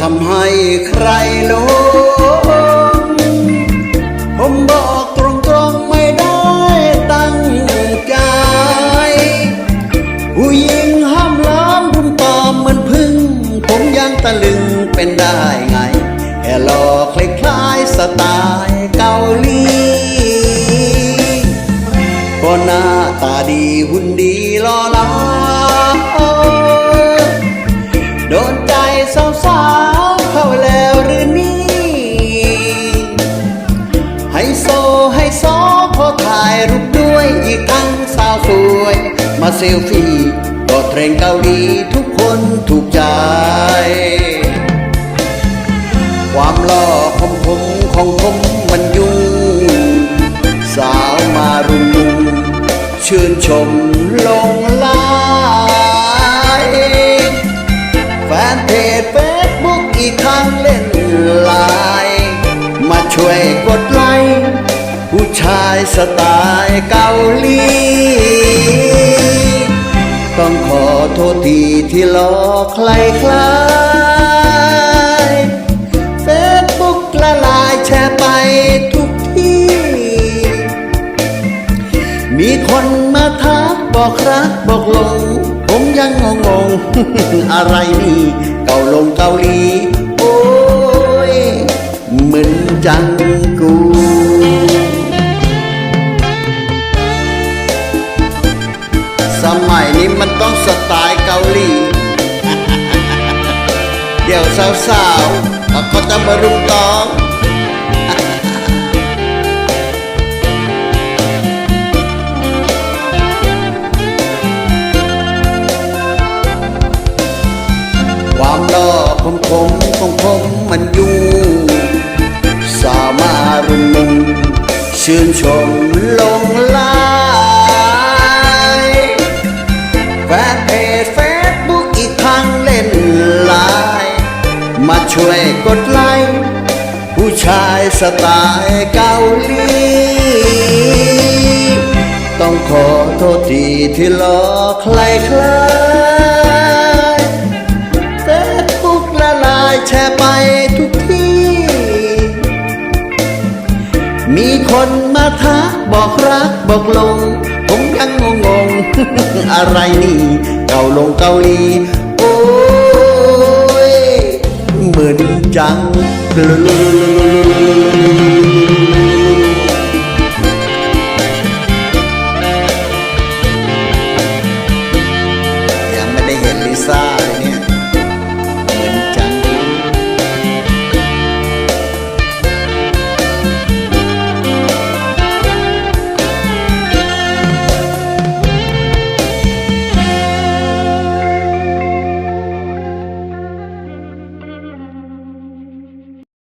ทำให้ใครหลงผมบอกตรงๆไม่ได้ตั้งใจ ผู้หญิงห้ามล้อมบุญตอมเหมือนพึ่ง ผมยังตะลึงเป็นได้ไงแค่หลอกคล้ายๆสไตล์เกาหลีก็หน้าตาดีหุ่นดีล่อหลา ให้ซอพอถ่ายรูปด้วยอีกทั้งสาวสวย มาเซลฟี่ก็เทรนเกาหลีทุกคนถูกใจ ความหล่อของผมของผมมันยุ่ง สาวมารุมชื่นชมโลก ชายสไตล์เกาหลี ต้องขอโทษทีที่หลอกใครคลายเฟซบุ๊กละลายแชร์ไปทุกที่ มีคนมาทักบอกรักบอกลง ผมยังงงงอะไรนี่เกาลงเกาหลี โอ้ยเหมือนจัง นี้มันต้องสไตล์เกาหลี เดี๋ยวสาวๆเขาก็จะมารุมตองความหล่อของผมของผมมันยุ่งสาวมารุมมุงชื่นชมลง ช่วยกดไลค์ผู้ชายสไตล์เกาหลีต้องขอโทษทีที่หลอใครคลายเฟซบุ๊กละลายแชร์ไปทุกที่ มีคนมาทักบอกรักบอกลง ผมยังงงงๆอะไรนี่ เกาลงเกาหลี จัง